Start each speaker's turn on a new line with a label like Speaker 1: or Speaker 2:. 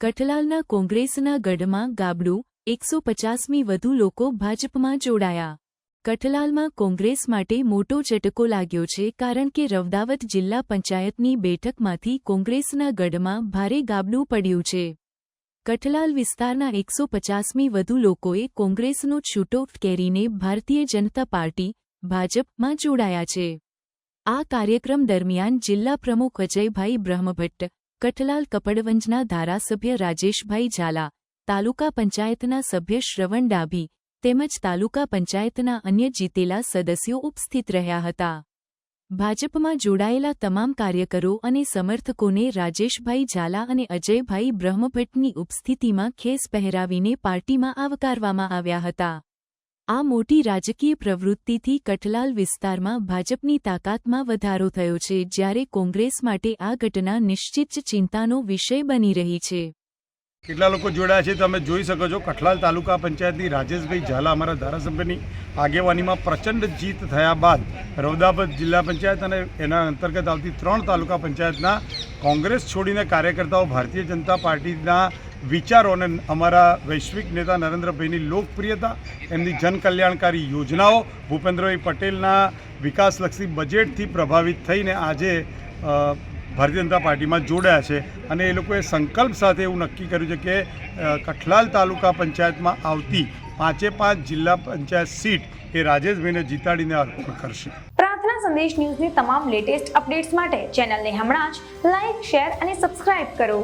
Speaker 1: કઠલાલના કોંગ્રેસના ગઢમાં ગાબડું, એકસો પચાસમી વધુ લોકો ભાજપમાં જોડાયા. કઠલાલમાં કોંગ્રેસ માટે મોટો ચટકો લાગ્યો છે કારણ કે રવદાવત જિલ્લા પંચાયતની બેઠકમાંથી કોંગ્રેસના ગઢમાં ભારે ગાબડું પડ્યું છે. કઠલાલ વિસ્તારના એકસો પચાસમી વધુ લોકોએ કોંગ્રેસનો છૂટો કેરીને ભારતીય જનતા પાર્ટી, ભાજપમાં જોડાયા છે. આ કાર્યક્રમ દરમિયાન જિલ્લા પ્રમુખ અજયભાઈ બ્રહ્મભટ્ટ કઠલાલ કપડવંજના ધારાસભ્ય રાજેશભાઈ ઝાલા, તાલુકા પંચાયતના સભ્ય શ્રવણ ડાભી તેમજ તાલુકા પંચાયતના અન્ય જીતેલા સદસ્યો ઉપસ્થિત રહ્યા હતા. ભાજપમાં જોડાયેલા તમામ કાર્યકરો અને સમર્થકોને રાજેશભાઈ ઝાલા અને અજયભાઈ બ્રહ્મભટ્ટની ઉપસ્થિતિમાં ખેસ પહેરાવીને પાર્ટીમાં આવકારવામાં આવ્યા હતા. આ મોટી રાજકીય પ્રવૃત્તિથી કઠલાલ વિસ્તારમાં ભાજપની તાકાતમાં વધારો થયો છે, જ્યારે કોંગ્રેસ માટે આ ઘટના નિશ્ચિત ચિંતાનો વિષય બની રહી છે.
Speaker 2: કેટલા લોકો જોડાયા છે તમે જોઈ શકો છો. કઠલાલ તાલુકા પંચાયતની રાજેશભાઈ ઝાલા અમારા ધારાસભ્યની આગેવાનીમાં પ્રચંડ જીત થયા બાદ રૌદાબાદ જિલ્લા પંચાયત અને એના અંતર્ગત આવતી ત્રણ તાલુકા પંચાયતના કોંગ્રેસ છોડીને કાર્યકર્તાઓ ભારતીય જનતા પાર્ટીના વિચારો અને અમારા વૈશ્વિક નેતા નરેન્દ્રભાઈની લોકપ્રિયતા, એમની જનકલ્યાણકારી યોજનાઓ ભૂપેન્દ્રભાઈ પટેલના વિકાસલક્ષી બજેટથી પ્રભાવિત થઈને આજે ભારતીય જનતા પાર્ટીમાં જોડાયા છે અને એ લોકોએ સંકલ્પ સાથે એવું નક્કી કર્યું છે કે કઠલાલ તાલુકા પંચાયતમાં આવતી પાંચે પાંચ જિલ્લા પંચાયત સીટ એ રાજેશભાઈને જીતાડીને અર્પણ કરશે.
Speaker 3: પ્રાર્થના સંદેશ ન્યૂઝની તમામ લેટેસ્ટ અપડેટ્સ માટે ચેનલને હમણાં જ લાઈક, શેર અને સબસ્ક્રાઇબ કરો.